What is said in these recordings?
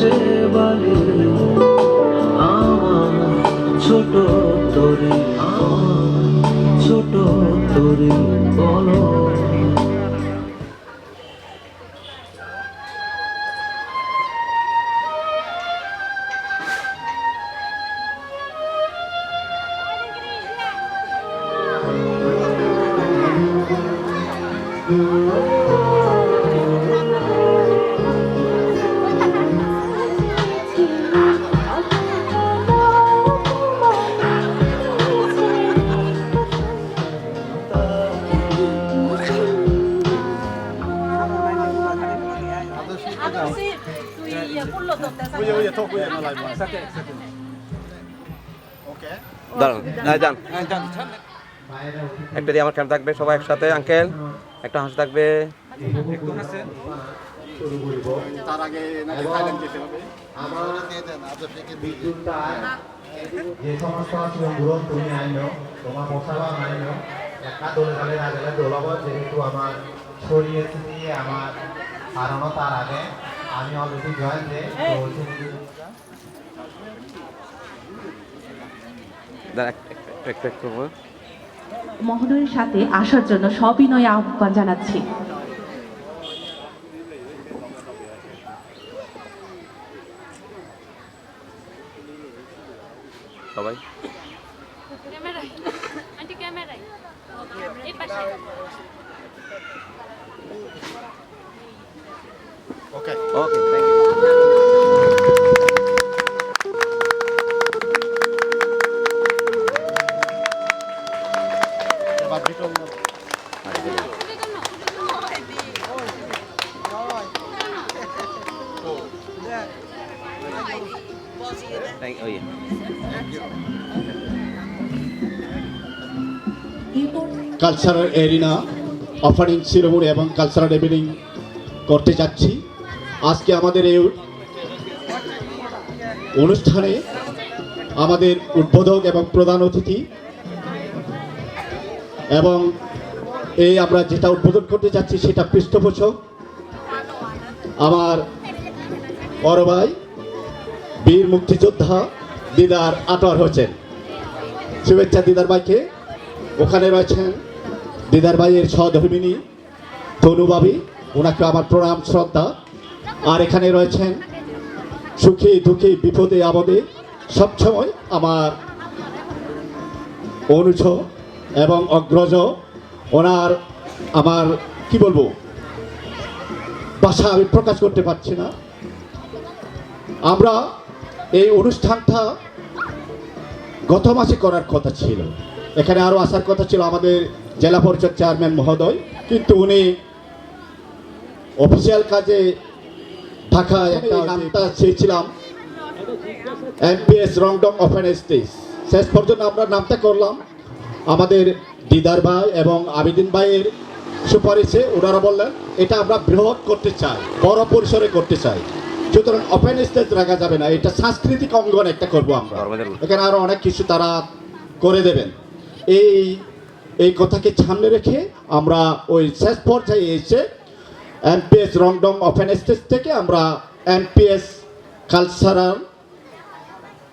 তোর বলে আমার ছোট তোরে আমার ছোট তোরে বলো। দাঁড়ান হ্যাঁ যান একটা দিয়ে আমার ক্যাম্প থাকবে সবাই একসাথে আঙ্কেল একটা হাঁস থাকবে। তার আগে নাকি থাইল্যান্ড যেতে হবে। যে সমস্ত নিয়মগুলো তুমি আইনো তোমার মশালা আইনো একটা দোলে গেলে না গেলে দোলাব যেহেতু আমার ছড়িয়ে ছিটিয়ে আমার হারানো তার আগে। আমি অলরেডি জয়েন মহোদয়ের সাথে আসার জন্য সবিনয় আহ্বান জানাচ্ছি। সবাই। ক্যামেরায়। ক্যামেরায়। এই পাশে। ওকে ওকে থ্যাংক ইউ এবার beetle thank cultural arena offering Shiromani এবং কালচারাল ইভিনিং করতে যাচ্ছি আজকে আমাদের এই অনুষ্ঠানে আমাদের উদ্বোধক এবং প্রধান অতিথি এবং এই আমরা যেটা উদ্বোধন করতে যাচ্ছি সেটা পৃষ্ঠপোষক, আমার বড় ভাই, বীর মুক্তিযোদ্ধা দিদার আটোয়ার হোসেন। শুভেচ্ছা দিদার ভাইকে। ওখানে রয়েছেন দিদার ভাইয়ের সহধর্মিনী তনুবাবি ওনাকে আমার প্রণাম, শ্রদ্ধা। আর এখানে রয়েছেন সুখে, দুঃখী, বিপদে, আপদে সবসময় আমার অনুজ এবং অগ্রজ, ওনার আমার, কি বলব ভাষা আমি প্রকাশ করতে পারছি না। আমরা এই অনুষ্ঠানটা গত মাসে করার কথা ছিল। এখানে আরও আসার কথা ছিল আমাদের জেলা পরিষদ চেয়ারম্যান মহোদয়। কিন্তু উনি অফিসিয়াল কাজে ঢাকায় একটা নামটা চেয়েছিলাম এমপিএস রংডং ওপেন স্টেজ শেষ পর্যন্ত আমরা নামটা করলাম। আমাদের দিদার ভাই এবং আবিদিন ভাইয়ের সুপারিশে ওনারা বললেন এটা আমরা বৃহৎ করতে চাই বড় পরিসরে করতে চাই। সুতরাং ওপেন স্টেজ রাখা যাবে না এটা সাংস্কৃতিক অঙ্গন একটা করব আমরা। এখানে আরও অনেক কিছু তারা করে দেবেন। এই এই কথাকে সামনে রেখে আমরা ওই শেষ পর্যায়ে এসে এমপিএস রংডং ওপেন স্টেজ থেকে আমরা এমপিএস কালচারাল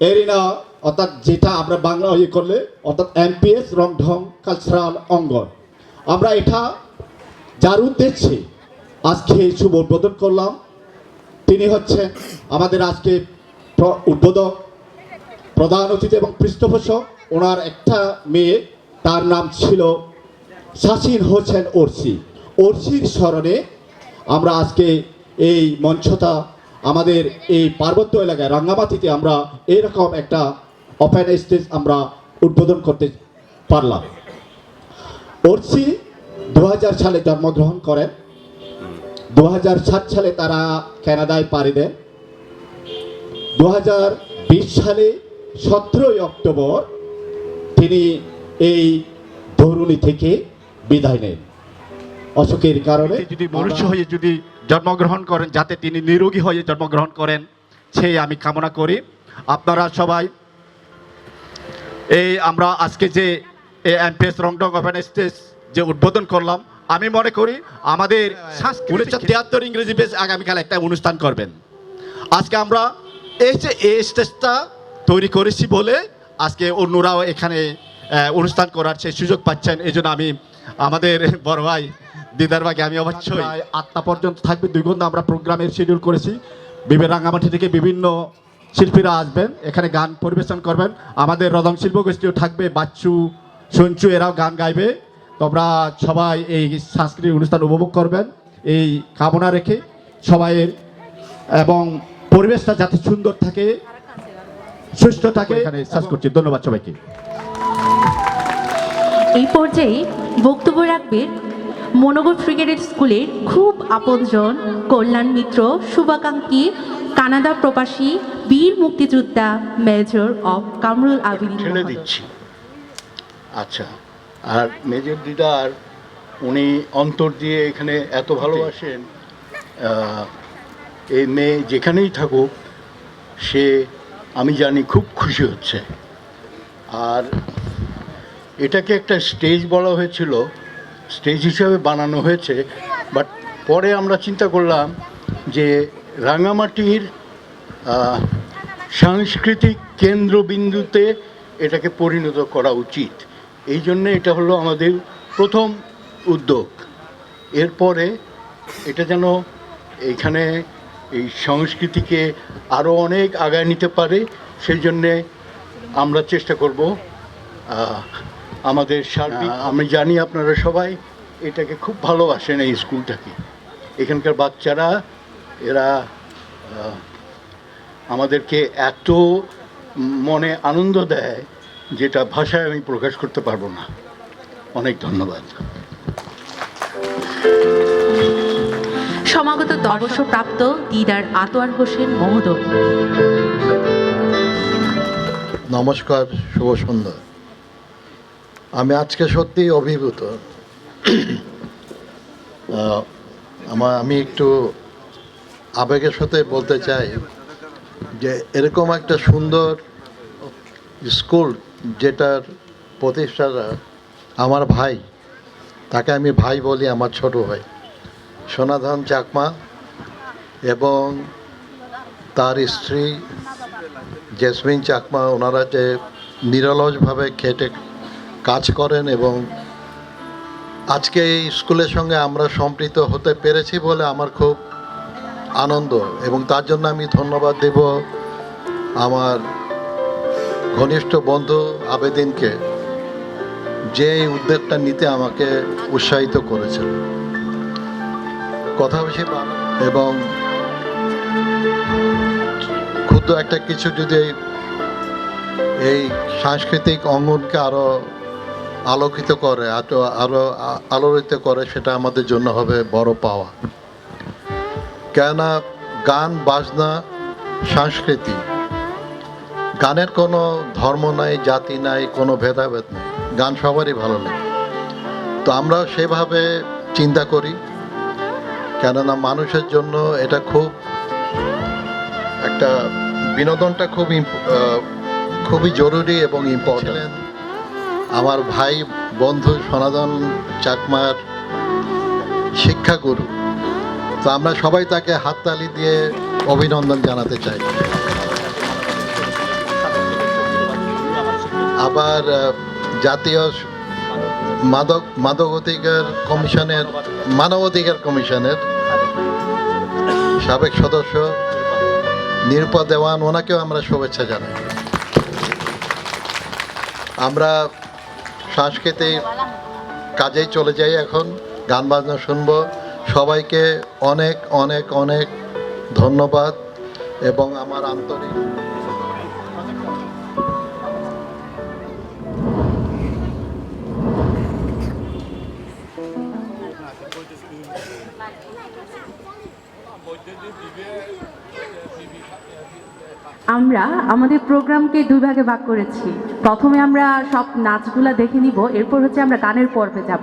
এরিনা অর্থাৎ যেটা আমরা বাংলা ইয়ে করলে, অর্থাৎ এমপিএস রংঢং কালচারাল অঙ্গন আমরা এটা যার উদ্দেশ্যে আজকে শুভ উদ্বোধন করলাম, তিনি হচ্ছেন আমাদের আজকে উদ্বোধক, প্রধান অতিথি এবং পৃষ্ঠপোষক। ওনার একটা মেয়ে, তার নাম ছিল শাসিন হোসেন ওরসি। ওরসির স্মরণে আমরা আজকে এই মঞ্চটা আমাদের এই পার্বত্য এলাকায় রাঙ্গামাটিতে আমরা এরকম একটা ওপেন স্টেজ আমরা উদ্বোধন করতে পারলাম। ওরসি দু সালে জন্মগ্রহণ করেন। দু হাজার সাত সালে তারা কানাডায় পাড়ি দেন। দু হাজার বিশ সালে সতেরোই অক্টোবর তিনি এই ধরুণী থেকে বিদায় নেন। অসুখের কারণে যদি মনুষ্য হয়ে যদি জন্মগ্রহণ করেন, যাতে তিনি নিরোগী হয়ে জন্মগ্রহণ করেন, সেই আমি কামনা করি। আপনারা সবাই এই আমরা আজকে যে এমপিএস রংডং ওপেন স্টেজ যে উদ্বোধন করলাম, আমি মনে করি আমাদের উনিশশো তিয়াত্তর ইংরেজি বেশ আগামীকাল একটা অনুষ্ঠান করবেন। আজকে আমরা এই যে এই স্টেজটা তৈরি করেছি বলে আজকে অন্যরাও এখানে অনুষ্ঠান করার সেই সুযোগ পাচ্ছেন। এই আমি আমাদের বড় ভাই দিদার ভাগে আমি অবশ্যই আটটা পর্যন্ত থাকবে দুই ঘণ্টা আমরা প্রোগ্রামের শিডিউল করেছি। বিভিন্ন রাঙ্গামাটি থেকে বিভিন্ন শিল্পীরা আসবেন এখানে গান পরিবেশন করবেন। আমাদের রদং শিল্প গোষ্ঠীও থাকবে বাচ্চু সঞ্চু এরাও গান গাইবে। তোমরা সবাই এই সাংস্কৃতিক অনুষ্ঠান উপভোগ করবেন এই কামনা রেখে সবাইয়ের এবং পরিবেশটা যাতে সুন্দর থাকে সুস্থ থাকে। এখানে শেষ করছি ধন্যবাদ সবাইকে। এই পর্যায়ে বক্তব্য রাখবেন মনোগর ব্রিগেডের স্কুলের খুব আপনজন কল্যাণ মিত্র শুভাকাঙ্ক্ষী কানাডা প্রবাসী বীর মুক্তিযোদ্ধা মেজর অফ কামরুল আবিদিন ঠেলে দিচ্ছি। আচ্ছা আর মেজর দিদার উনি অন্তর দিয়ে এখানে এত ভালোবাসেন এই মেয়ে যেখানেই থাকুক সে আমি জানি খুব খুশি হচ্ছে। আর এটাকে একটা স্টেজ বলা হয়েছিল স্টেজ হিসাবে বানানো হয়েছে, বাট পরে আমরা চিন্তা করলাম যে রাঙামাটির সাংস্কৃতিক কেন্দ্রবিন্দুতে এটাকে পরিণত করা উচিত। এই জন্যে এটা হলো আমাদের প্রথম উদ্যোগ। এরপরে এটা যেন এখানে এই সংস্কৃতিকে আরও অনেক আগায় নিতে পারে, সেই জন্যে আমরা চেষ্টা করব আমাদের সার্বিক আমি জানি আপনারা সবাই এটাকে খুব ভালোবাসেন এই স্কুলটাকে। এখানকার বাচ্চারা এরা আমাদেরকে এত মনে আনন্দ দেয় যেটা ভাষায় আমি প্রকাশ করতে পারব না। অনেক ধন্যবাদ। সমাগত অবসরপ্রাপ্ত দিদার আতোয়ার হোসেন মহোদয়। নমস্কার শুভ সন্ধ্যা। আমি আজকে সত্যি অভিভূত। আমার, আমি একটু আবেগের সাথে বলতে চাই যে এরকম একটা সুন্দর স্কুল যেটার প্রতিষ্ঠাতা আমার ভাই, তাকে আমি ভাই বলি আমার ছোট ভাই সনাতন চাকমা, এবং তার স্ত্রী জেসমিন চাকমা, ওনারা যে নিরলসভাবে খেটে কাজ করেন এবং আজকে এই স্কুলের সঙ্গে আমরা সম্পৃক্ত হতে পেরেছি বলে আমার খুব আনন্দ এবং তার জন্য আমি ধন্যবাদ দেব আমার ঘনিষ্ঠ বন্ধু আবেদিনকে, যে এই উদ্যোগটা নিতে আমাকে উৎসাহিত করেছিল কথা বেশি এবং ক্ষুদ্র একটা কিছু যদি এই সাংস্কৃতিক অঙ্গনকে আরও আলোকিত করে আরও আলোড়িত করে, সেটা আমাদের জন্য হবে বড় পাওয়া। কেননা গান, বাজনা, সংস্কৃতি, গানের কোনো ধর্ম নাই, জাতি নাই, কোনো ভেদাভেদ নেই। গান সবারই ভালো লাগে। তো আমরা সেভাবে চিন্তা করি। কেননা মানুষের জন্য এটা খুব একটা বিনোদনটা খুব খুবই জরুরি এবং ইম্পর্টেন্ট আমার ভাই, বন্ধু সনাতন চাকমার শিক্ষাগুরু। তো আমরা সবাই তাকে হাততালি দিয়ে অভিনন্দন জানাতে চাই। আবার জাতীয় মাদক মাদক অধিকার কমিশনের মানব অধিকার কমিশনের সাবেক সদস্য নিরুপা দেওয়ান, ওনাকেও আমরা শুভেচ্ছা জানাই। আমরা সাংস্কৃতিক কাজেই চলে যাই এখন, গান বাজনা শুনব। সবাইকে অনেক অনেক অনেক ধন্যবাদ এবং আমার আন্তরিক আমরা আমাদের প্রোগ্রামকে দুই ভাগে ভাগ করেছি। প্রথমে আমরা সব নাচগুলা দেখে নিব, এরপর হচ্ছে আমরা গানের পর্বে যাব।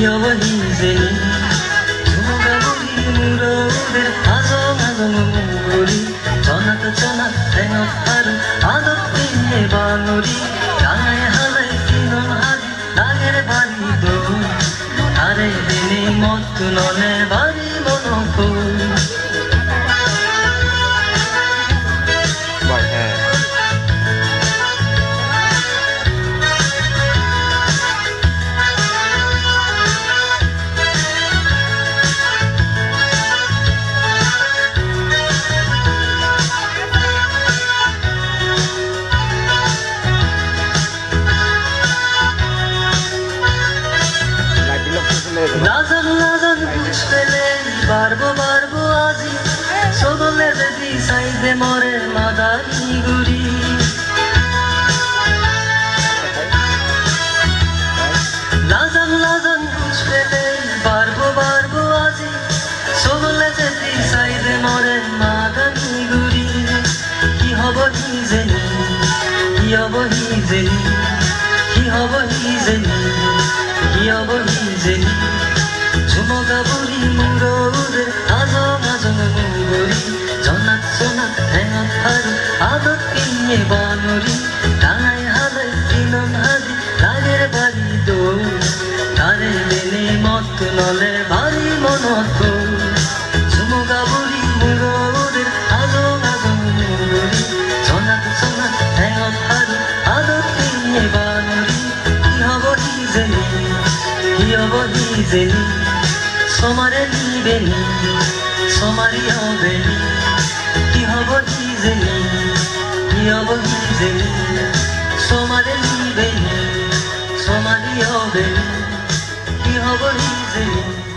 কি হব হি জেনি ঝুমকা বুড়ি মুরদের আজং আজং মুগুরি জনাত জনাত ঠেঙত আৰু আদত পিনে বাঙৰি ডাঙাই হালে কিনন হাবি লাগের বাড়ি দোল আরে দিনে কি হব হি জেনি কি হব হি জেনি কি হব হি জেনি ঝুমকা বুড়ি মুরদের আজং আজং মুগরি জনাত জনাত ঠেঙত আৰু আদত পিনে বাঙৰি ডাঙাই হালে কিনন হাবি লাগের বাড়ি দৌল তারে মেনে মত ভারী জেনি হব হি জেনি সমারে নিবেনি সমারি হবেনি কি হব কি জেনি হব কি জেনি সমারে নিবেনি সমারি হবেনি কি হব কি জেনি